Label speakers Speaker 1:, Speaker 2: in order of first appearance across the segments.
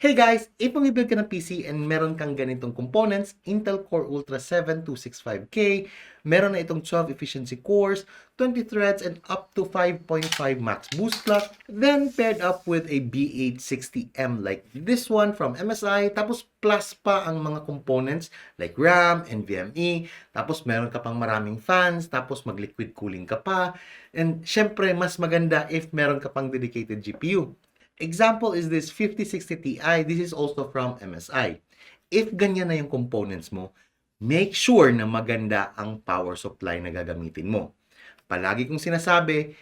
Speaker 1: Hey guys, if build ka ng PC and meron kang ganitong components, Intel Core Ultra 7265K, meron na itong 12 efficiency cores, 20 threads, and up to 5.5 max boost clock, then paired up with a B860M like this one from MSI, tapos plus pa ang mga components like RAM, NVMe, tapos meron ka pang maraming fans, tapos mag-liquid cooling ka pa, and syempre, mas maganda if meron ka pang dedicated GPU. Example is this 5060 Ti. This is also from MSI. If ganyan na yung components mo, make sure na maganda ang power supply na gagamitin mo. Palagi kong sinasabi,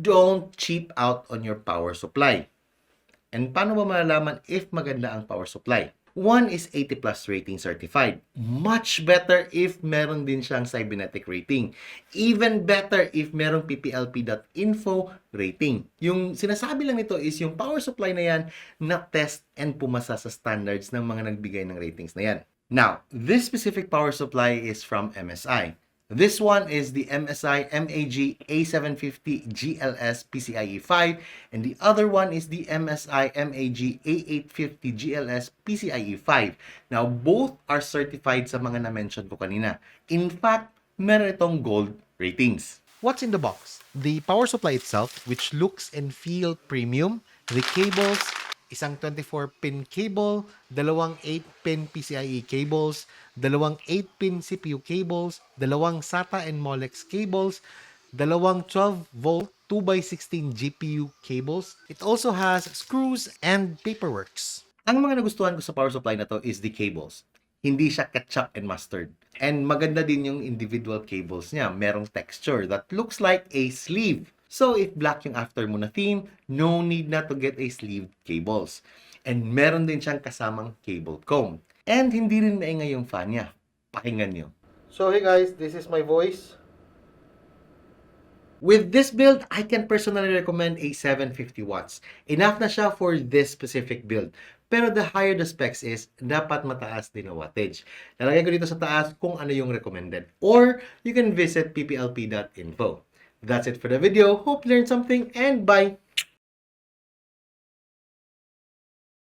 Speaker 1: don't cheap out on your power supply. And paano ba malalaman if maganda ang power supply? One is 80 plus rating certified. Much better if meron din siyang cybernetic rating. Even better if merong pplp.info rating. Yung sinasabi lang nito is yung power supply na yan na test and pumasa sa standards ng mga nagbigay ng ratings na yan. Now, this specific power supply is from MSI. This one is the MSI MAG A750 GLS PCIe 5 and the other one is the MSI MAG A850 GLS PCIe 5. Now, both are certified sa mga na-mention ko kanina. In fact, meron itong gold ratings. What's in the box? The power supply itself, which looks and feel premium, the cables, isang 24-pin cable, dalawang 8-pin PCIe cables, dalawang 8-pin CPU cables, dalawang SATA and Molex cables, dalawang 12-volt 2x16 GPU cables. It also has screws and paperworks. Ang mga nagustuhan ko sa power supply na to is the cables. Hindi siya ketchup and mustard. And maganda din yung individual cables niya. Merong texture that looks like a sleeve. So, if black yung after mo na theme, no need na to get a sleeved cables. And meron din siyang kasamang cable comb. And hindi rin maingay yung fan niya. Pakinggan nyo. So, hey guys, this is my voice. With this build, I can personally recommend a 750 watts. Enough na siya for this specific build. Pero the higher the specs is, dapat mataas din ang wattage. Lalagay ko dito sa taas kung ano yung recommended. Or, you can visit pplp.info. That's it for the video. Hope you learned something and bye!